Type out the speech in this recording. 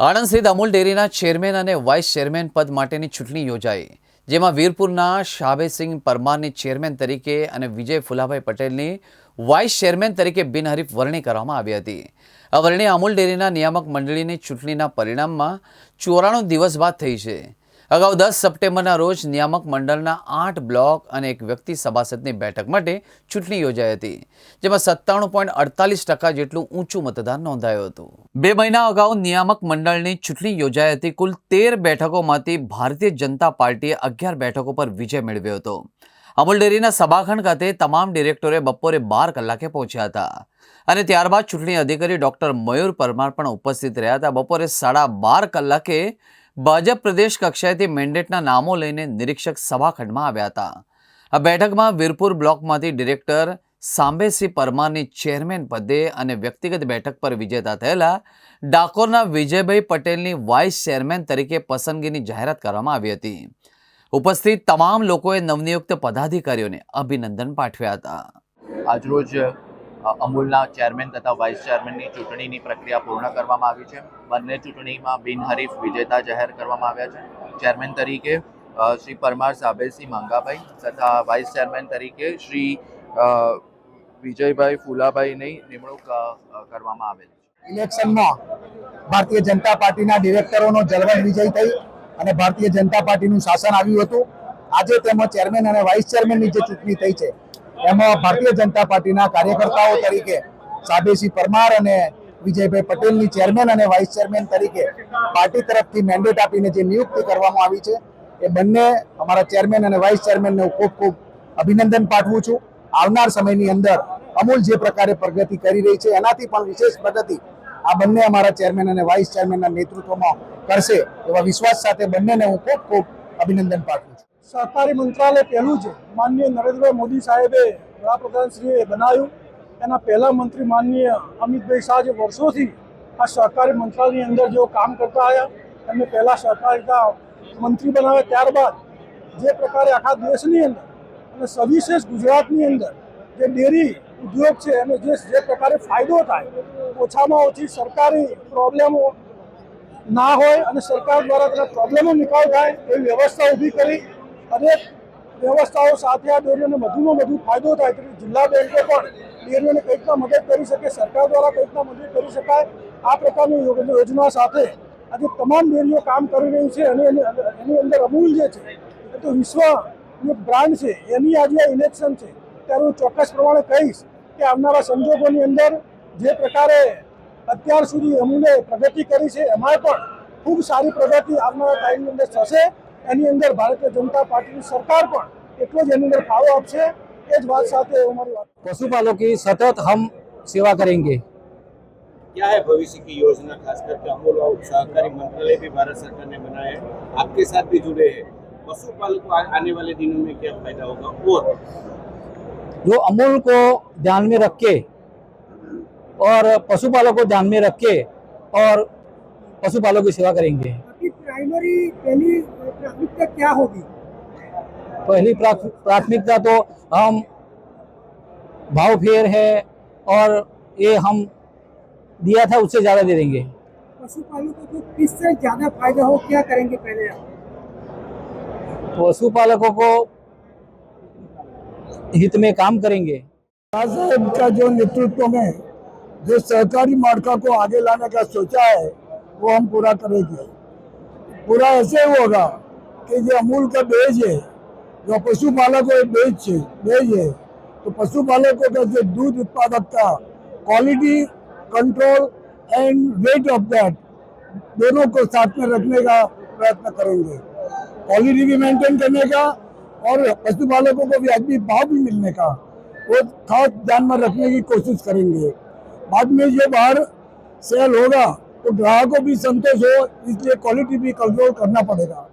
આણંદ સ્થિત અમૂલ ડેરીના ચેરમેન અને વાઇસ ચેરમેન પદ માટેની ચૂંટણી યોજાઈ, જેમાં વીરપુરના શાહબેસિંહ પરમારની ચેરમેન તરીકે અને વિજય ફુલાભાઈ પટેલની વાઇસ ચેરમેન તરીકે બિનહરીફ વરણી કરવામાં આવી હતી. આ વરણી અમૂલ ડેરીના નિયામક મંડળીની ચૂંટણીના પરિણામમાં ચોરાણું દિવસ બાદ થઈ છે. અગાઉ દસ સપ્ટેમ્બરના રોજ નિયામક મંડળના આઠ બ્લોક અને એક વ્યક્તિ સભાસદની બેઠક માટે ચૂંટણી યોજાઈ હતી, જેમાં સત્તાણું પોઈન્ટ અડતાલીસ ટકા જેટલું ઊંચું મતદાન નોંધાયું હતું. બે મહિના અગાઉ નિયામક મંડળની ચૂંટણી યોજાઈ હતી, કુલ તેર બેઠકોમાંથી ભારતીય જનતા પાર્ટીએ અગિયાર બેઠકો પર વિજય મેળવ્યો હતો. અમૂલ ડેરીના સભાખંડ ખાતે તમામ ડિરેક્ટરે બપોરે બાર કલાકે પહોંચ્યા હતા અને ત્યારબાદ ચૂંટણી અધિકારી ડોક્ટર મયુર પરમાર પણ ઉપસ્થિત રહ્યા હતા. બપોરે સાડા બાર કલાકે ભાજપ પ્રદેશ કક્ષાએથી મેન્ડેટના નામો લઈને નિરીક્ષક સભાખંડમાં આવ્યા હતા. આ બેઠકમાં વીરપુર બ્લોકમાંથી ડિરેક્ટર સાંબેસિંહ પરમારની ચેરમેન પદે અને વ્યક્તિગત બેઠક પર વિજેતા થયેલા ડાકોરના વિજયભાઈ પટેલની વાઇસ ચેરમેન તરીકે પસંદગીની જાહેરાત કરવામાં આવી હતી. ઉપસ્થિત તમામ લોકોએ નવનિયુક્ત પદાધિકારીઓને અભિનંદન પાઠવ્યા હતા. આજરોજ અમૂલના ચેરમેન તથા વાઇસ ચેરમેનની ચૂંટણીની પ્રક્રિયા પૂર્ણ કરવામાં આવી છે. બંને ચૂંટણીમાં બિનહરીફ વિજેતા જાહેર કરવામાં આવ્યા છે. ચેરમેન તરીકે શ્રી પરમાર સાબેસિંહ મંગાભાઈ તથા વાઇસ ચેરમેન તરીકે શ્રી વિજયભાઈ ફુલાભાઈની નિમણૂક કરવામાં આવેલ ઇલેક્શનમાં ભારતીય જનતા પાર્ટીના ડિરેક્ટરોનો જળવણ વિજય થઈ અને ભારતીય જનતા પાર્ટીનું શાસન આવ્યું હતું. આજે તેમાં ચેરમેન અને વાઇસ ચેરમેનની જે ચૂંટણી થઈ છે એમાં ભારતીય જનતા પાર્ટીના કાર્યકર્તાઓ તરીકે સાબેસી પરમાર અને વિજયભાઈ પટેલની ચેરમેન અને વાઇસ ચેરમેન તરીકે પાર્ટી તરફથી મેન્ડેટ આપીને જે નિયુક્તિ કરવામાં આવી છે, એ બંને અમારા ચેરમેન અને વાઇસ ચેરમેનને હું ખૂબ ખૂબ અભિનંદન પાઠવું છું. આવનાર સમયની અંદર અમૂલ જે પ્રકારે પ્રગતિ કરી રહી છે, એનાથી પણ વિશેષ પ્રગતિ આ બંને અમારા ચેરમેન અને વાઇસ ચેરમેનના નેતૃત્વમાં કરશે એવા વિશ્વાસ સાથે બંનેને હું ખૂબ ખૂબ અભિનંદન પાઠવું છું. સહકારી મંત્રાલય પહેલું છે. માનનીય નરેન્દ્રભાઈ મોદી સાહેબે વડાપ્રધાનશ્રીએ બનાવ્યું. એના પહેલા મંત્રી માનનીય અમિતભાઈ શાહ જે વર્ષોથી આ સહકારી મંત્રાલયની અંદર જેઓ કામ કરતા આવ્યા, એમને પહેલાં સહકારીતા મંત્રી બનાવ્યા. ત્યારબાદ જે પ્રકારે આખા દેશની અંદર અને સવિશેષ ગુજરાતની અંદર જે ડેરી ઉદ્યોગ છે, એનો જે જે પ્રકારે ફાયદો થાય, ઓછામાં ઓછી સરકારી પ્રોબ્લેમો ના હોય અને સરકાર દ્વારા તેના પ્રોબ્લેમો નિકાલ થાય, એવી વ્યવસ્થા ઊભી કરી અનેક વ્યવસ્થાઓ સાથે આ ડેરીઓને વધુમાં વધુ ફાયદો થાય તેથી જિલ્લા બેંકે પણ ડેરીઓને કંઈક ના મદદ કરી શકે, સરકાર દ્વારા કંઈક ના મદદ કરી શકાય, આ પ્રકારની યોજના સાથે આજે તમામ ડેરીઓ કામ કરી રહી છે અને એની અંદર- અમૂલ જે છે, એ તો વિશ્વની બ્રાન્ડ છે, એની આજે આ ઇલેક્શન છે. ત્યારે હું ચોક્કસ પ્રમાણે કહીશ કે આવનારા સંજોગોની અંદર જે પ્રકારે અત્યાર સુધી અમૂલે પ્રગતિ કરી છે, એમાં પણ ખૂબ સારી પ્રગતિ આવનારા ટાઈમની અંદર થશે. એની અંદર ભારતીય જનતા પાર્ટીની સરકાર પણ એટલો જ એની અંદર ફાળો આપશે એ જ વાત સાથે હું મારી વાત पशुपालकों की सतत हम सेवा करेंगे क्या है भविष्य की योजना खास करके अमूल और सहकारी मंत्रालय भी भारत सरकार ने बनाया है आपके साथ भी जुड़े हैं पशुपालक को आ- आने वाले दिनों में क्या फायदा होगा और जो अमूल को ध्यान में रख के और पशुपालकों को ध्यान में रख के और पशुपालकों की सेवा करेंगे आपकी प्राइमरी पहली प्राथमिकता क्या होगी? पहली प्राथमिकता तो हम भाव फेयर है और ये हम दिया था उससे ज़्यादा दे देंगे। पशुपालकों को किससे ज़्यादा फ़ायदा हो क्या करेंगे पहले आप? पशुपालकों को हित में काम करेंगे। साहब का जो नेतृत्व में जो सहकारी मार्का को आगे लाने का सोचा है वो हम पूरा करेंगे। पूरा ऐसे होगा कि जो अमूल का बेज है, जो पशुपालकों का बेज है बेज है तो पशुपालकों का जो दूध उत्पादकता quality control and weight of that दोनों को साथ में रखने का प्रयत्न करेंगे। क्वालिटी भी मेंटेन करने का और पशुपालकों को वाजबी भाव भी मिलने का, वो खास ध्यान में रखने की कोशिश करेंगे। बाद में जो बाहर सेल होगा तो ग्राहकों भी संतोष हो इसलिए क्वालिटी भी कंट्रोल करना पड़ेगा